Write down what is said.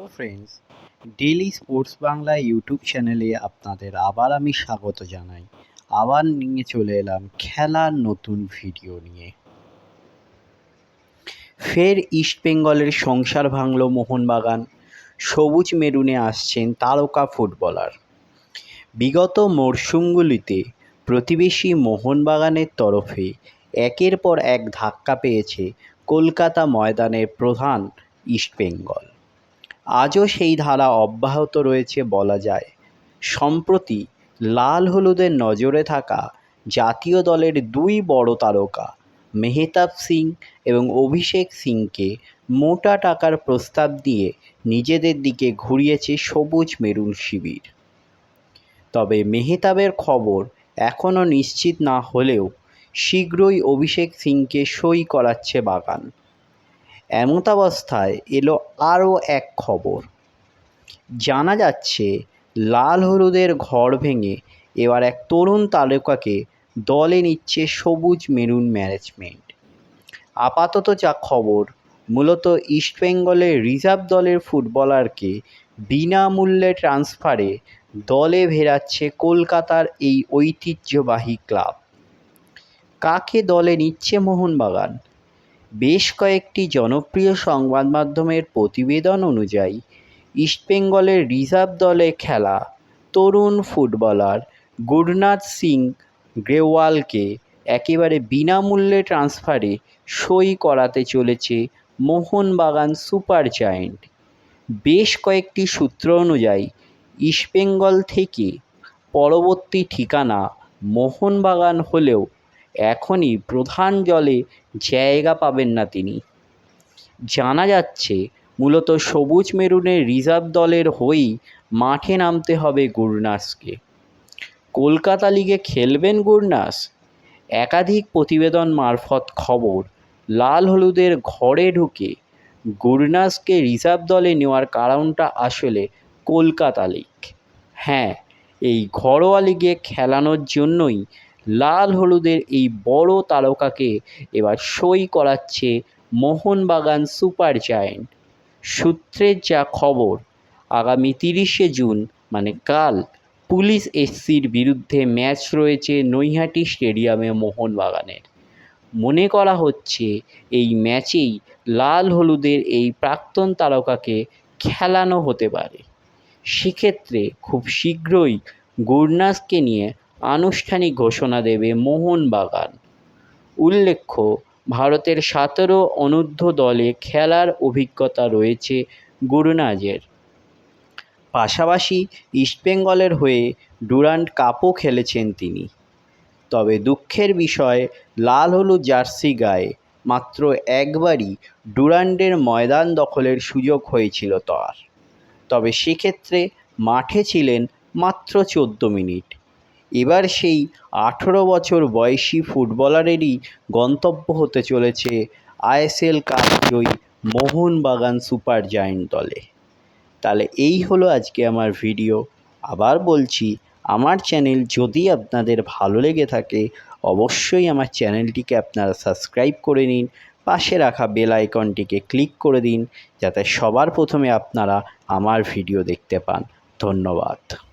Hello friends daily sports Bangla YouTube চ্যানেলে আপনাদের আবার আমি স্বাগত জানাই। আবার নিয়ে চলে এলাম খেলার নতুন ভিডিও নিয়ে। ফের ইস্টবেঙ্গলের সংসার ভাঙল মোহনবাগান। সবুজ মেরুনে আসছেন তারকা ফুটবলার বিগত মরশুমগুলিতে প্রতিবেশী মোহনবাগানের তরফে একের পর এক ধাক্কা পেয়েছে কলকাতা ময়দানের প্রধান ইস্টবেঙ্গল আজও সেই ধারা অব্যাহত রয়েছে বলা যায়। সম্প্রতি লাল হলুদের নজরে থাকা জাতীয় দলের দুই বড় তারকা, মেহতাব সিং এবং অভিষেক সিংকে মোটা টাকার প্রস্তাব দিয়ে নিজেদের দিকে ঘুরিয়েছে সবুজ মেরুন শিবির। তবে মেহতাবের খবর এখনও নিশ্চিত না হলেও শীঘ্রই অভিষেক সিংকে সই করাচ্ছে বাগান। এমতাবস্থায় এলো আরও এক খবর। জানা যাচ্ছে, লাল হলুদের ঘর ভেঙে এবার এক তরুণ তারকাকে দলে নিচ্ছে সবুজ মেরুন ম্যানেজমেন্ট। আপাতত যা খবর, মূলত ইস্টবেঙ্গলের রিজার্ভ দলের ফুটবলারকে বিনামূল্যে ট্রান্সফারে দলে ভেরাচ্ছে কলকাতার এই ঐতিহ্যবাহী ক্লাব। কাকে দলে নিচ্ছে মোহনবাগান? বেশ কয়েকটি জনপ্রিয় সংবাদ মাধ্যমের প্রতিবেদন অনুযায়ী ইস্টবেঙ্গলের রিজার্ভ দলে খেলা তরুণ ফুটবলার গুরনাথ সিং গ্রেওয়ালকে একেবারে বিনামূল্যে ট্রান্সফারে সই করাতে চলেছে মোহনবাগান সুপার জায়েন্ট। বেশ কয়েকটি সূত্র অনুযায়ী ইস্টবেঙ্গল থেকে পরবর্তী ঠিকানা মোহনবাগান হলেও এখনই প্রধান জলে জায়গা পাবেন না তিনি। জানা যাচ্ছে, মূলত সবুজ মেরুনের রিজার্ভ দলের হয়েই মাঠে নামতে হবে গুরনাসকে। কলকাতা লিগে খেলবেন গুরনাস? একাধিক প্রতিবেদন মারফত খবর, লাল হলুদের ঘরে ঢুকে গুরনাসকে রিজার্ভ দলে নেওয়ার কারণটা আসলে কলকাতা লিগ। হ্যাঁ এই ঘরোয়া লিগে খেলানোর জন্যই লাল হলুদের এই বড় তারকাকে এবার সই করাচ্ছে মোহনবাগান সুপার জায়েন্ট। সূত্রের যা খবর, আগামী তিরিশে জুন মানে কাল, পুলিশ এসসির বিরুদ্ধে ম্যাচ রয়েছে নৈহাটি স্টেডিয়ামে মোহনবাগানের। মনে করা হচ্ছে এই ম্যাচেই লাল হলুদের এই প্রাক্তন তারকাকে খেলানো হতে পারে। সেক্ষেত্রে খুব শীঘ্রই গুরনাসকে নিয়ে আনুষ্ঠানিক ঘোষণা দেবে মোহনবাগান। উল্লেখ্য, ভারতের সতেরো অনূর্ধ্ব দলে খেলার অভিজ্ঞতা রয়েছে গুরুনাজের। পাশাপাশি ইস্টবেঙ্গলের হয়ে ডুরান্ড কাপও খেলেছেন তিনি। তবে দুঃখের বিষয়, লাল হলুদ জার্সি গায়ে মাত্র একবারই ডুরান্ডের ময়দান দখলের সুযোগ হয়েছিল তার। তবে সেক্ষেত্রে মাঠে ছিলেন মাত্র চোদ্দ মিনিট। এবার সেই আঠেরো বছর বয়সী ফুটবলারেরই গন্তব্য হতে চলেছে আইএসএল কাপ জয়ী মোহনবাগান সুপার জায়েন্ট দলে। তাহলে এই হলো আজকে আমার ভিডিও। আবার বলছি, আমার চ্যানেল যদি আপনাদের ভালো লেগে থাকে, অবশ্যই আমার চ্যানেলটিকে আপনারা সাবস্ক্রাইব করে নিন, পাশে রাখা বেল আইকনটিকে ক্লিক করে দিন, যাতে সবার প্রথমে আপনারা আমার ভিডিও দেখতে পান। ধন্যবাদ।